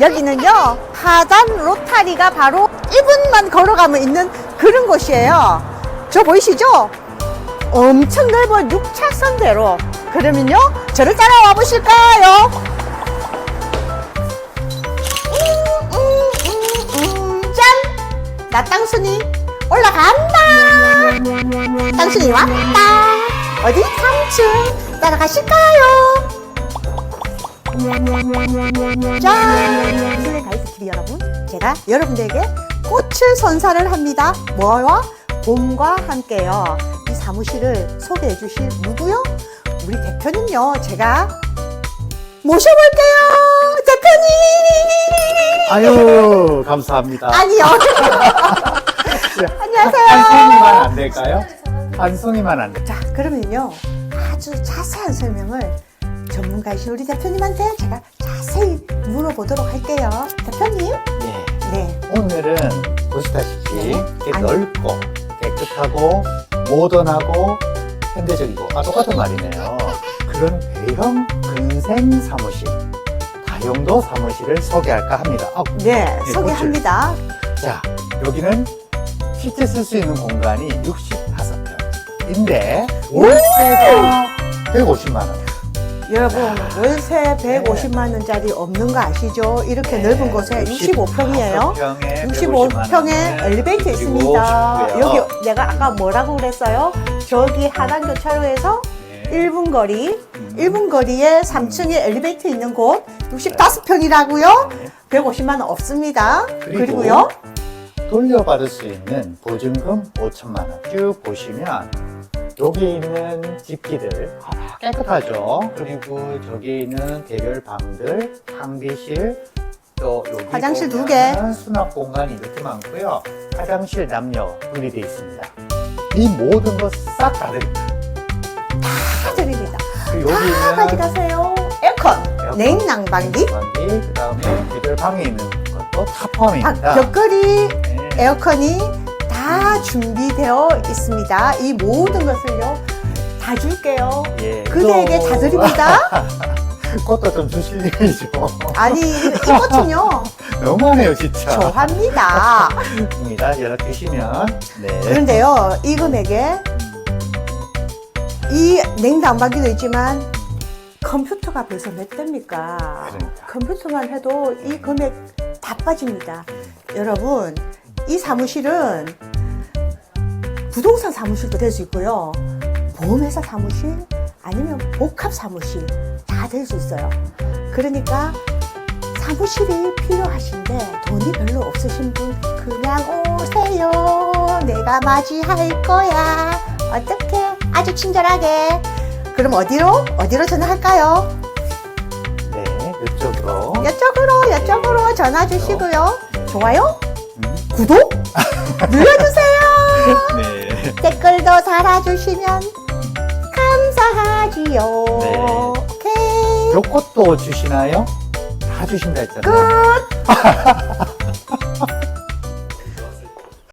여기는요 하단 로타리가 바로 1분만 걸어가면 있는 그런 곳이에요 저 보이시죠? 엄청 넓은 6차선 대로 그러면요 저를 따라와 보실까요? 짠! 나 땅순이 올라간다 땅순이 왔다 어디? 3층 따라가실까요? 짠! 실내 가이드 여러분, 제가 여러분들에게 꽃을 선사를 합니다. 뭐와? 봄과 함께요. 이 사무실을 소개해 주실 누구요? 우리 대표님요. 제가 모셔볼게요. 대표님! 아유, 감사합니다. 아니요. 안녕하세요. 한 송이만 안 될까요? 한 송이만 안 될까요? 자, 그러면요. 아주 자세한 설명을 전문가이신 우리 대표님한테 제가 자세히 물어보도록 할게요. 대표님? 네. 네. 오늘은 보시다시피 네. 이렇게 아니. 넓고 깨끗하고 모던하고 현대적이고 아 똑같은 말이네요. 그런 대형 근생 사무실, 다용도 사무실을 소개할까 합니다. 아, 네, 네, 소개합니다. 자, 여기는 실제 쓸 수 있는 공간이 65평인데 월세가 150만 원. 여러분, 월세 150만 원짜리 없는 거 아시죠? 이렇게 넓은 곳에 65평이에요. 65평에 엘리베이터 있습니다. 여기 내가 아까 뭐라고 그랬어요? 저기 하단 교차로에서 네. 1분 거리, 음. 1분 거리에 3층에 엘리베이터 있는 곳 65평이라고요? 150만 원 없습니다. 그리고 그리고요. 돌려받을 수 있는 보증금 5천만 원. 쭉 보시면 여기 있는 집기들 아, 깨끗하죠. 그리고 저기 있는 개별 방들, 탕비실, 또 여기 화장실 두 보면은 수납 공간이 이렇게 많고요. 화장실 남녀 분리되어 있습니다. 이 모든 것 싹다 드립니다. 다 드립니다. 그리고 여기 다 있는 가져가세요. 에어컨, 에어컨, 냉난방기, 방기, 그 다음에 개별 방에 있는 것도 다 아, 포함입니다. 벽걸이, 네. 에어컨이 다 준비되어 있습니다. 이 모든 것을요, 다 줄게요. 예, 그대에게 또- 다 드립니다. 그것도 좀 주실 일이죠. 아니, 이것은요, 너무하네요, 진짜. 좋아합니다. 입니다. 연락 주시면. 네. 그런데요, 이 금액에 이 냉난방기도 있지만 컴퓨터가 벌써 몇 대입니까? 그러니까. 컴퓨터만 해도 이 금액 다 빠집니다. 여러분, 이 사무실은 부동산 사무실도 될 수 있고요. 보험회사 사무실 아니면 복합 사무실 다 될 수 있어요. 그러니까 사무실이 필요하신데 돈이 별로 없으신 분 그냥 오세요. 내가 맞이할 거야. 어떻게? 아주 친절하게. 그럼 어디로? 어디로 전화할까요? 네, 이쪽으로. 이쪽으로, 이쪽으로 전화 주시고요. 좋아요? 음, 구독? 눌러주세요. 네. 댓글도 달아주시면 감사하지요. 네. 오케이. 요것도 주시나요? 다 주신다 했잖아요. 끝.